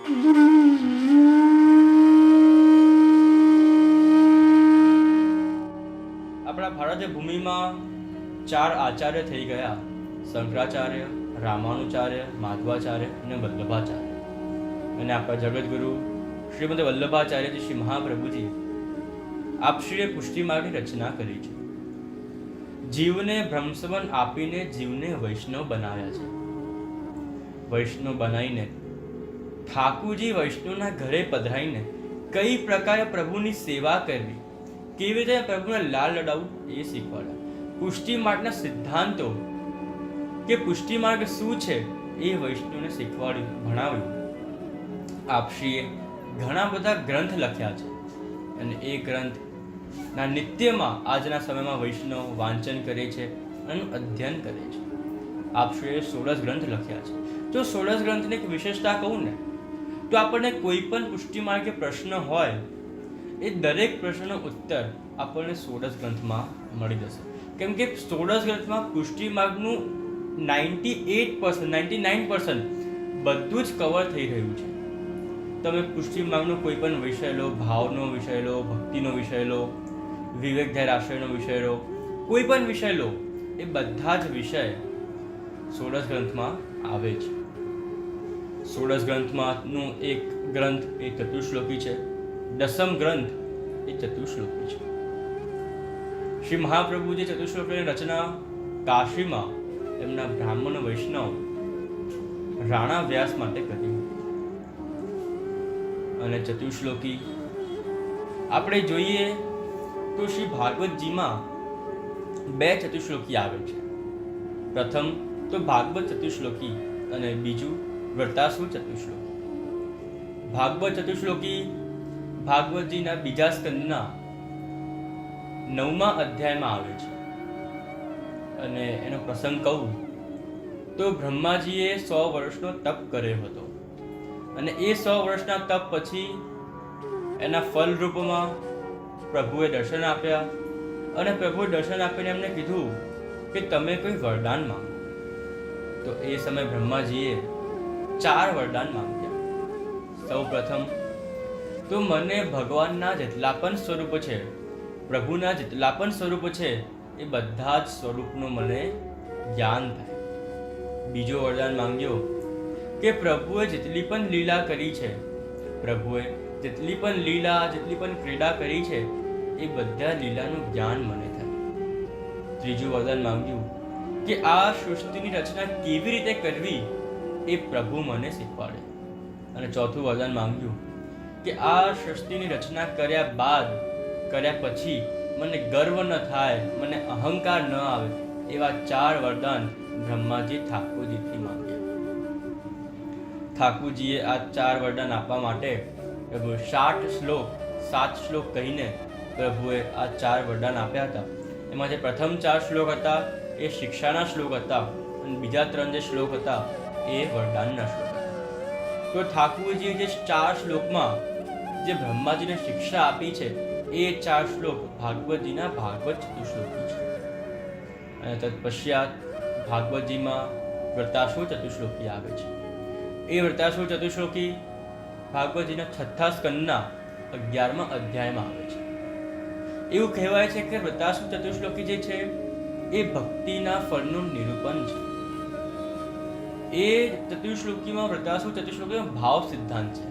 આપણા ભારત ભૂમિમાં ચાર આચાર્ય થઈ ગયા. શંકરાચાર્ય, રામાનુચાર્ય, માધવાચાર્ય અને વલ્લભાચાર્ય. અને આપણા જગતગુરુ શ્રીમદ વલ્લભાચાર્યજી શ્રી મહાપ્રભુજી આપશ્રીએ પુષ્ટિ માર્ગની રચના કરી છે. જીવને ભ્રમસવન આપીને જીવને વૈષ્ણવ બનાવ્યા છે. વૈષ્ણવ બનાવીને ઠાકુરજી વૈષ્ણવના ઘરે પધરાઈને કઈ પ્રકારે પ્રભુની સેવા કરવી, કેવી રીતે પ્રભુને લાલ લડાવવું એ શીખવાડ્યા. પુષ્ટિ માર્ગના સિદ્ધાંતો કે પુષ્ટિ માર્ગ શું છે એ વૈષ્ણવને શીખવાડ્યું, ભણાવ્યું. આપશ્રીએ ઘણા બધા ગ્રંથ લખ્યા છે અને એ ગ્રંથના નિત્યમાં આજના સમયમાં વૈષ્ણવ વાંચન કરે છે અને અધ્યયન કરે છે. આપશ્રીએ સોળસ ગ્રંથ લખ્યા છે. જો સોળસ ગ્રંથની એક વિશેષતા કહું ને તો આપણને કોઈ પણ પુષ્ટિ માર્ગે પ્રશ્ન હોય, એ દરેક પ્રશ્નનો ઉત્તર આપણને સોળસ ગ્રંથમાં મળી જશે. કેમ કે સોળસ ગ્રંથમાં પુષ્ટિ માર્ગનું ninety eight percent, ninety nine percent બધું જ કવર થઈ રહ્યું છે. તમે પુષ્ટિ માર્ગનો કોઈ પણ વિષય લો, ભાવનો વિષય લો, ભક્તિનો વિષય લો વિવેક ધૈર્ય આશ્રયનો વિષય લો, કોઈ પણ વિષય લો, એ બધા જ વિષય સોળસ ગ્રંથમાં આવે છે સોળસ ગ્રંથમાંનું એક ગ્રંથ એ ચતુશ્લોકી છે. દસમ ગ્રંથ એ ચતુશ્લોકી છે. શ્રી મહાપ્રભુજી ચતુશ્લોકીની રચના કાશીમાં એમના બ્રાહ્મણ વૈષ્ણવ રાણા વ્યાસ માટે કરી. અને ચતુશ્લોકી આપણે જોઈએ તો શ્રી ભાગવતજીમાં બે ચતુશ્લોકી આવે છે. પ્રથમ તો ભાગવત ચતુશ્લોકી અને બીજું વ્રતાસુર ચતુશ્લોક ભાગવત ચતુશ્લોકી ભાગવતજીના બીજા સ્કંદના નવમા અધ્યાયમાં આવે છે. અને એનો પ્રસંગ કહું તો બ્રહ્માજીએ સો વર્ષનો તપ કર્યો હતો. અને એ સો વર્ષના તપ પછી એના ફલ રૂપમાં પ્રભુએ દર્શન આપ્યા અને પ્રભુએ દર્શન આપીને એમને કીધું કે તમે કોઈ વરદાન માંગો. તો એ સમયે બ્રહ્માજીએ ચાર વરદાન માંગ્યા. સૌ પ્રથમ તો મને ભગવાનના જેટલા પણ સ્વરૂપ છે, પ્રભુના જેટલા પણ સ્વરૂપ છે, એ બધા જ સ્વરૂપનું મને જ્ઞાન થાય. બીજો વરદાન માંગ્યો કે પ્રભુએ જેટલી પણ લીલા કરી છે, પ્રભુએ જેટલી પણ લીલા, જેટલી પણ ક્રીડા કરી છે, એ બધા લીલાનું જ્ઞાન મને થાય. ત્રીજું વરદાન માંગ્યું કે આ સૃષ્ટિની રચના કેવી રીતે કરવી એ પ્રભુ મને શીખવાડે. અને ચોથું વરદાન માંગ્યું કે આ સૃષ્ટિની રચના કર્યા બાદ, કર્યા પછી મને ગર્વ ન થાય, મને અહંકાર ન આવે એવા ચાર વરદાન બ્રહ્માજી ઠાકોરજીથી માંગ્યા. ઠાકુરજીએ આ ચાર વરદાન આપવા માટે પ્રભુ સાત શ્લોક સાત શ્લોક કહીને પ્રભુએ આ ચાર વરદાન આપ્યા હતા. એમાં જે પ્રથમ ચાર શ્લોક હતા એ શિક્ષાના શ્લોક હતા અને બીજા ત્રણ જે શ્લોક હતા એ વરદાનના શ્લોક તો ઠાકુરજીએ જે ચાર શ્લોકમાં જે બ્રહ્માજીને શિક્ષા આપી છે, એ ચાર શ્લોક ભાગવતજીના ભાગવત ચતુશ્લોકી છે. અને તત્પશ્ચાત ભાગવતજીમાં વ્રતાશો ચતુશ્લોકી આવે છે. એ વ્રતાશો ચતુશ્લોકી ભાગવતજીના છઠ્ઠા સ્કંદના અગિયારમા અધ્યાયમાં આવે છે. એવું કહેવાય છે કે વ્રતાસુર ચતુશ્લોકી જે છે, એ ભક્તિના ફળનું નિરૂપણ છે. એ ચતુર્શ્લોકીમાં વ્રતાસુર ચતુર્શ્લોકીમાં ભાવ સિદ્ધાંત છે.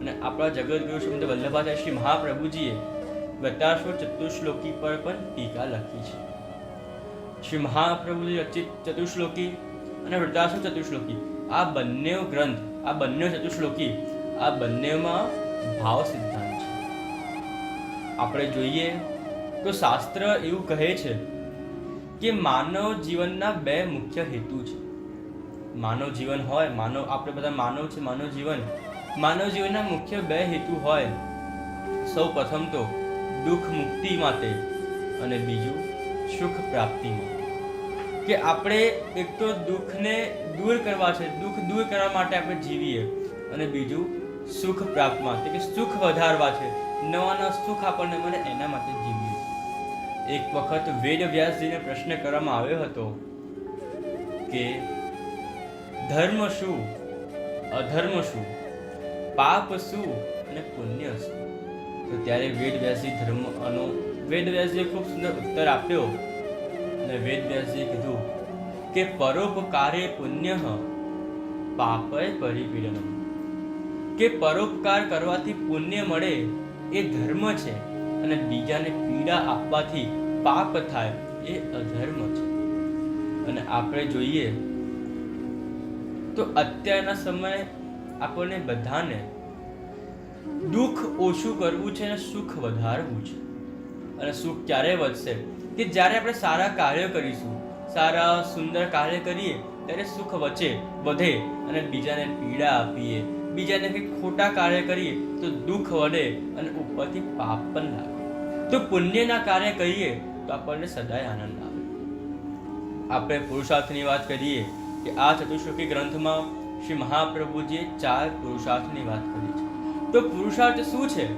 અને આપણા જગતગુરુ શ્રીમદ વલ્લભાચાર્ય શ્રી મહાપ્રભુજીએ વ્રતાસુર ચતુર્શ્લોકી પર પણ ટીકા લખી છે. શ્રી મહાપ્રભુજી રચિત ચતુર્શ્લોકી અને વૃદ્ધાસુર ચતુશ્લોકી આ બંને ગ્રંથ, આ બંને ચતુર્શ્લોકી આ બંનેમાં ભાવ સિદ્ધાંત છે. આપણે જોઈએ તો શાસ્ત્ર એવું કહે છે કે માનવ જીવનના બે મુખ્ય હેતુ છે. માનવ જીવન હોય, માનવ, આપણે બધા માનવ છે માનવ જીવન માનવ જીવનના મુખ્ય બે હેતુ હોય. સૌ પ્રથમ તો દુઃખ મુક્તિ માટે અને બીજું સુખ પ્રાપ્તિમાં કે આપણે એક તો દુઃખને દૂર કરવા છે, દુઃખ દૂર કરવા માટે આપણે જીવીએ અને બીજું સુખ પ્રાપ્ત માટે, કે સુખ વધારવા છે. નવા નવા સુખ આપણને મળે એના માટે જીવીએ. એક વખત વેદ વ્યાસજીને પ્રશ્ન કરવામાં આવ્યો હતો કે ધર્મ શું? અધર્મ શું? પાપ શું? અને પુણ્ય શું? તો ત્યારે વેદ વ્યાસી ધર્મ અનો વેદ વ્યાસીએ ખૂબ સુંદર ઉત્તર આપ્યો. અને વેદ વ્યાસીએ કીધું કે પરોપકારે પુણ્ય પાપય પરિપીડનમ. કે પરોપકાર કરવાથી પુણ્ય મળે એ ધર્મ છે અને બીજાને પીડા આપવાથી પાપ થાય એ અધર્મ છે. અને આપણે જોઈએ તો અત્યારના સમયે આપણને બધાને દુઃખ ઓછું કરવું છે અને સુખ વધારવું છે. અને સુખ ક્યારે વધશે? કે જ્યારે આપણે સારા કાર્ય કરીશું, સારા સુંદર કાર્ય કરીએ, ત્યારે સુખ વચ્ચે વધે અને બીજાને પીડા આપીએ, બીજાને કંઈક ખોટા કાર્ય કરીએ, તો દુઃખ વધે અને ઉપરથી પાપ પણ લાગે. તો પુણ્યના કાર્ય કરીએ, તો આપણને સદાય આનંદ આવે. આપણે પુરુષાર્થની વાત કરીએ કે આ ચતુશ્લોકી ગ્રંથમાં શ્રી મહાપ્રભુજીએ ચાર પુરુષાર્થની વાત કરી છે. તો પુરુષાર્થ શું છે?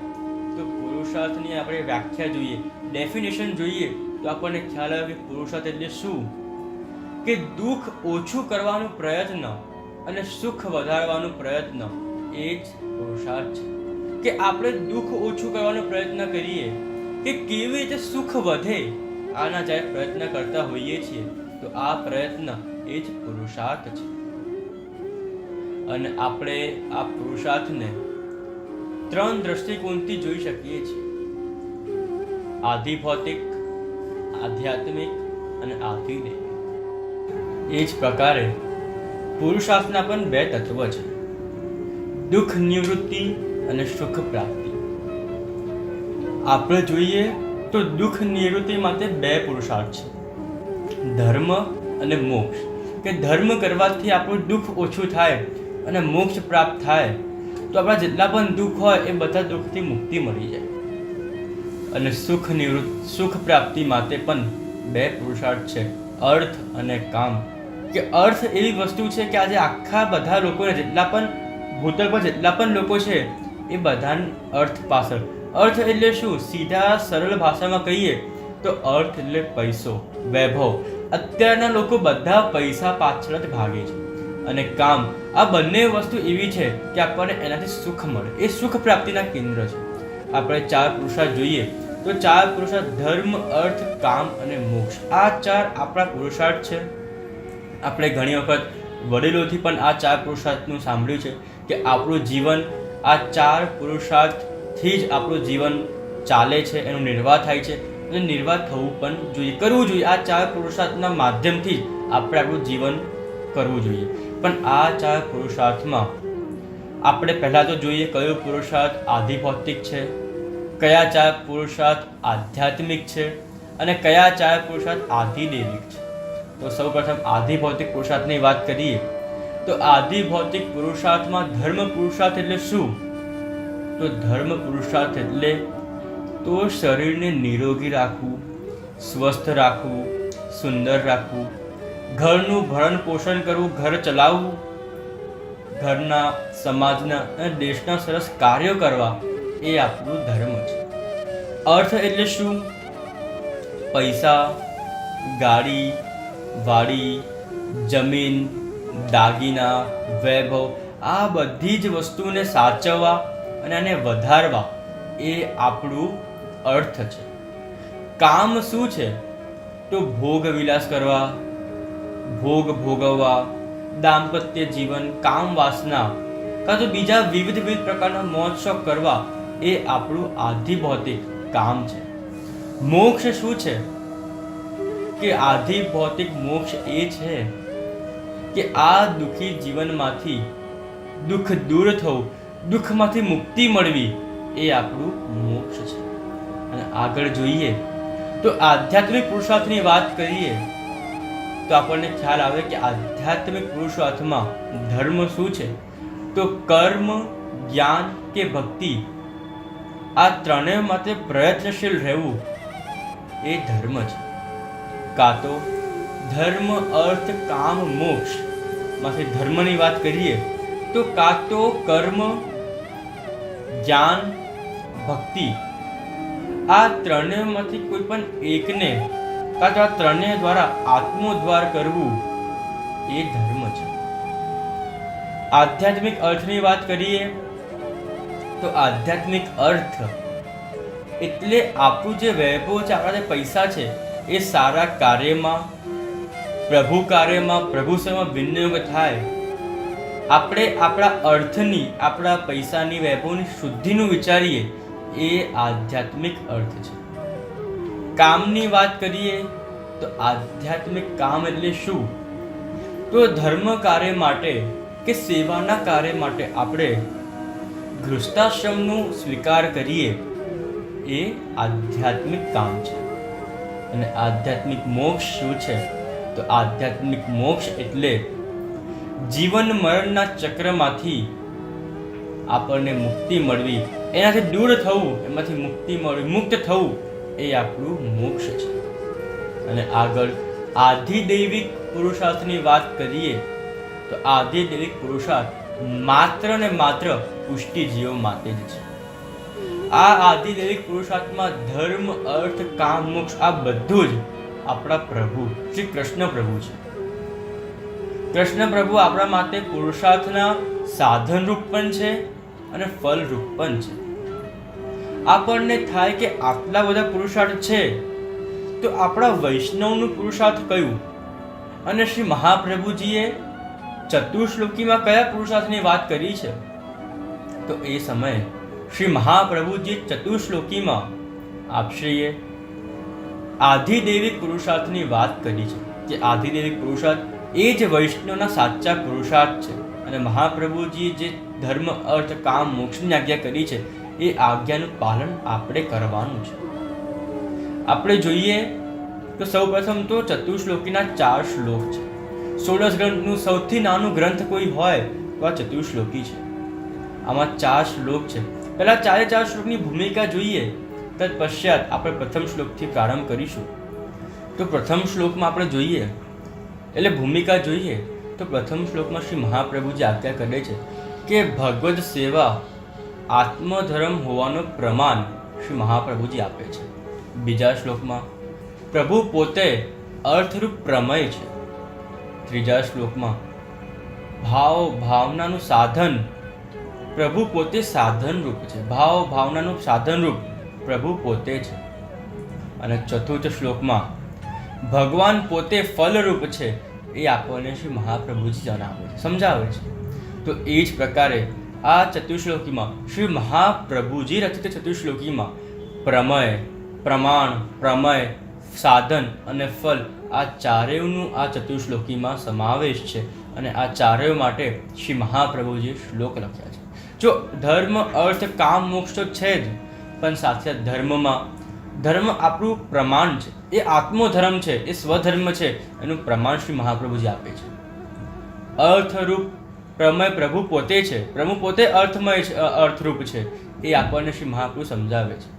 તો પુરુષાર્થની આપણે વ્યાખ્યા જોઈએ ડેફિનેશન જોઈએ, તો આપણને ખ્યાલ આવે કે પુરુષાર્થ એટલે શું? કે દુઃખ ઓછું કરવાનો પ્રયત્ન અને સુખ વધારવાનો પ્રયત્ન એ જ પુરુષાર્થ છે. કે આપણે દુઃખ ઓછું કરવાનો પ્રયત્ન કરીએ, કે કેવી રીતે સુખ વધે, આના જ્યારે પ્રયત્ન કરતા હોઈએ છીએ. તો આ પ્રયત્ન એ જ પુરુષાર્થ છે. અને આપણે આ પુરુષાર્થને ત્રણ દ્રષ્ટિકોણથી જોઈ શકીએ છીએ. આધિ ભૌતિક આધ્યાત્મિક અને આધિદૈવિક એ જ પ્રકારે પુરુષાર્થના પણ બે તત્વ છે. દુઃખ નિવૃત્તિ અને સુખ પ્રાપ્તિ. આપણે જોઈએ તો દુઃખ નિવૃત્તિ માટે બે પુરુષાર્થ છે. ધર્મ અને મોક્ષ. કે ધર્મ કરવાથી આપણું દુઃખ ઓછું થાય અને મોક્ષ પ્રાપ્ત થાય, તો આપણા જેટલા પણ દુઃખ હોય એ બધા દુઃખથી મુક્તિ મળી જાય. અને સુખ નિવૃત્ત, સુખ પ્રાપ્તિ માટે પણ બે પુરુષાર્થ છે, અર્થ અને કામ. કે અર્થ એવી વસ્તુ છે કે આજે આખા બધા લોકોને જેટલા પણ ભૂતલ પર જેટલા પણ લોકો છે, એ બધા અર્થ પાછળ. અર્થ એટલે શું? સીધા સરળ ભાષામાં કહીએ તો અર્થ એટલે પૈસો, વૈભવ. અત્યારના લોકો બધા પૈસા પાછળ જ ભાગે છે. અને કામ, આ બંને વસ્તુ એવી છે કે આપણને એનાથી સુખ મળે. એ સુખ પ્રાપ્તિના કેન્દ્ર છે. આપણે ચાર પુરુષાર્થ જોઈએ, તો ચાર પુરુષાર્થ ધર્મ, અર્થ, કામ અને મોક્ષ. આ ચાર આપણા પુરુષાર્થ છે. આપણે ઘણી વખત વડીલોથી પણ આ ચાર પુરુષાર્થનું સાંભળ્યું છે કે આપણું જીવન, આ ચાર પુરુષાર્થથી જ આપણું જીવન ચાલે છે, એનું નિર્વાહ થાય છે. નિર્વાહ થવું પણ જોઈએ. કરવું જોઈએ. આ ચાર પુરુષાર્થના માધ્યમથી આપણે આપણું જીવન કરવું જોઈએ. પણ આ ચાર પુરુષાર્થમાં આપણે પહેલાં તો જોઈએ કયો પુરુષાર્થ આધિભૌતિક છે, કયા ચાર પુરુષાર્થ આધ્યાત્મિક છે અને કયા ચાર પુરુષાર્થ આધિદૈવિક છે. તો સૌ પ્રથમ આધિભૌતિક પુરુષાર્થની વાત કરીએ, તો આધિભૌતિક પુરુષાર્થમાં ધર્મ પુરુષાર્થ એટલે શું? તો ધર્મ પુરુષાર્થ એટલે તો શરીરને નિરોગી રાખવું, સ્વસ્થ રાખવું, સુંદર રાખવું, ઘરનું ભરણ પોષણ કરવું, ઘર ચલાવવું, ઘરના સમાજના અને દેશના સરસ કાર્યો કરવા એ આપણું ધર્મ છે. અર્થ એટલે શું? પૈસા, ગાડી, વાડી, જમીન, દાગીના, વૈભવ, આ બધી જ વસ્તુને સાચવવા અને આને વધારવા એ આપણું અર્થ છે. કામ શું છે? તો ભોગ વિલાસ કરવા, ભોગ ભોગવવા, દાંપત્ય જીવન, કામ વાસના, કાં તો બીજા વિવિધ વિવિધ પ્રકારના મોજ કરવા એ આપણું આધિભૌતિક કામ છે. મોક્ષ શું છે? કે આધિભૌતિક મોક્ષ એ છે કે આ દુઃખી જીવનમાંથી દુઃખ દૂર થવું, દુઃખમાંથી મુક્તિ મળવી એ આપણું મોક્ષ છે. અને આગળ જોઈએ તો આધ્યાત્મિક પુરુષાર્થની વાત કરીએ તો આપણને ખ્યાલ આવે કે આધ્યાત્મિક પુરુષાર્થમાં ધર્મ શું છે? તો કર્મ, જ્ઞાન કે ભક્તિ આ ત્રણેય માટે પ્રયત્નશીલ રહેવું એ ધર્મ છે. કાં તો ધર્મ, અર્થ, કામ, મોક્ષમાંથી ધર્મની વાત કરીએ તો કાં તો કર્મ, જ્ઞાન, ભક્તિ આ ત્રણેયમાંથી કોઈ પણ એકને કાં તો આ ત્રણેય દ્વારા આત્મોદ્વાર કરવું એ ધર્મ છે. આધ્યાત્મિક અર્થની વાત કરીએ તો આધ્યાત્મિક અર્થ એટલે આપણું જે વૈભવ છે, આપણા જે પૈસા છે, એ સારા કાર્યમાં, પ્રભુ કાર્યમાં, પ્રભુ સેવામાં વિનિયોગ થાય. આપણે આપણા અર્થની, આપણા પૈસાની, વૈભવની શુદ્ધિનું વિચારીએ એ આધ્યાત્મિક અર્થ છે. કામની વાત કરીએ તો આધ્યાત્મિક કામ એટલે શું? તો ધર્મ કાર્ય માટે કે સેવાના કાર્ય માટે આપણે ગૃહસ્થાશ્રમનું સ્વીકાર કરીએ એ આધ્યાત્મિક કામ છે. અને આધ્યાત્મિક મોક્ષ શું છે? તો આધ્યાત્મિક મોક્ષ એટલે જીવન મરણના ચક્રમાંથી આપણને મુક્તિ મળવી એનાથી દૂર થવું, એમાંથી મુક્તિ મળવી, મુક્ત થવું એ આપણું મોક્ષ છે. અને આગળ આધિદૈવિક પુરુષાર્થની વાત કરીએ, તો આધિદૈવિક પુરુષાર્થ માત્ર ને માત્ર પુષ્ટિ જીવો માટે જ છે. આ આધિદૈવિક પુરુષાર્થમાં ધર્મ, અર્થ, કામ, મોક્ષ, આ બધું જ આપણા પ્રભુ, શ્રી કૃષ્ણ પ્રભુ છે. કૃષ્ણ પ્રભુ આપણા માટે પુરુષાર્થના સાધન રૂપ પણ છે અને ફલ રૂપ પણ છે. આપણને થાય કે આટલા બધા પુરુષાર્થ છે? તો આપણા વૈષ્ણવનું પુરુષાર્થ કયું? અને શ્રી મહાપ્રભુજીએ ચતુર્શ્લોકીમાં કયા પુરુષાર્થની વાત કરી છે? તો એ સમયે શ્રી મહાપ્રભુજી ચતુશ્લોકીમાં આપશ્રીએ આધિદેવિક પુરુષાર્થની વાત કરી છે, કે આધિદેવિક પુરુષાર્થ એ જ વૈષ્ણવના સાચા પુરુષાર્થ છે. અને મહાપ્રભુજીએ જે ધર્મ, અર્થ, કામ, મોક્ષની આજ્ઞા કરી છે એ આજ્ઞાનું પાલન આપણે કરવાનું છે. આપણે જોઈએ તો સૌપ્રથમ તો ચતુશ્લોકીના ચાર શ્લોક છે. સોળસ ગ્રંથનું સૌથી નાનું ગ્રંથ કોઈ હોય તો આ ચતુશ્લોકી છે. આમાં ચાર શ્લોક છે. પહેલાં ચારે ચાર શ્લોકની ભૂમિકા જોઈએ તદ પશ્ચાત આપણે પ્રથમ શ્લોકથી પ્રારંભ કરીશું. તો પ્રથમ શ્લોકમાં આપણે જોઈએ, એટલે ભૂમિકા જોઈએ, તો પ્રથમ શ્લોકમાં શ્રી મહાપ્રભુજી આજ્ઞા કરે છે કે ભગવદ સેવા આત્મધર્મ હોવાનું પ્રમાણ શ્રી મહાપ્રભુજી આપે છે. બીજા શ્લોકમાં, પ્રભુ પોતે અર્થરૂપ પ્રમેય છે. ત્રીજા શ્લોકમાં, ભાવ ભાવનાનું સાધન પ્રભુ પોતે સાધન રૂપ છે. ભાવ ભાવનાનું સાધન રૂપ પ્રભુ પોતે છે. અને ચતુર્થ શ્લોકમાં, ભગવાન પોતે ફલરૂપ છે. એ આપણને શ્રી મહાપ્રભુજી જણાવે છે, સમજાવે છે. તો એ જ પ્રકારે આ ચતુશ્લોકીમાં શ્રી મહાપ્રભુજી રચિત ચતુશ્લોકીમાં પ્રમય, પ્રમાણ, પ્રમય, સાધન અને ફલ આ ચારેયનું આ ચતુશ્લોકીમાં સમાવેશ છે અને આ ચારેય માટે શ્રી મહાપ્રભુજીએ શ્લોક લખ્યા છે. જો ધર્મ, અર્થ, કામ, મોક્ષ તો છે જ, પણ સાથે ધર્મમાં, ધર્મ આપણું પ્રમાણ છે. એ આત્મધર્મ છે, એ સ્વધર્મ છે, એનું પ્રમાણ શ્રી મહાપ્રભુજી આપે છે. અર્થરૂપ પ્રમેય પ્રભુ પોતે છે. પ્રભુ પોતે અર્થમય અર્થરૂપ છે. એ આપણને શ્રી મહાપ્રભુ સમજાવે છે.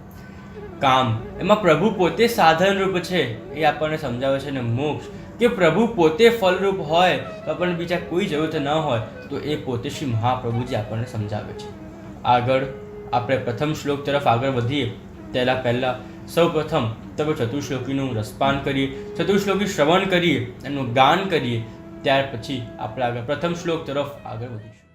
કામ. એમાં પ્રભુ પોતે સાધન રૂપ છે, એ આપણને સમજાવે છે. અને મોક્ષ. કે પ્રભુ પોતે ફલરૂપ હોય, તો આપણને બીજા કોઈ જરૂરત ન હોય, તો એ પોતે શ્રી મહાપ્રભુજી આપણને સમજાવે છે. આગળ આપણે પ્રથમ શ્લોક તરફ આગળ વધીએ. તેના પહેલાં સૌ પ્રથમ તમે ચતુશ્લોકીનું રસપાન કરીએ. ચતુશ્લોકી શ્રવણ કરીએ, એનું ગાન કરીએ. ત્યાર પછી આપણે આગળ પ્રથમ શ્લોક તરફ આગળ વધીશું.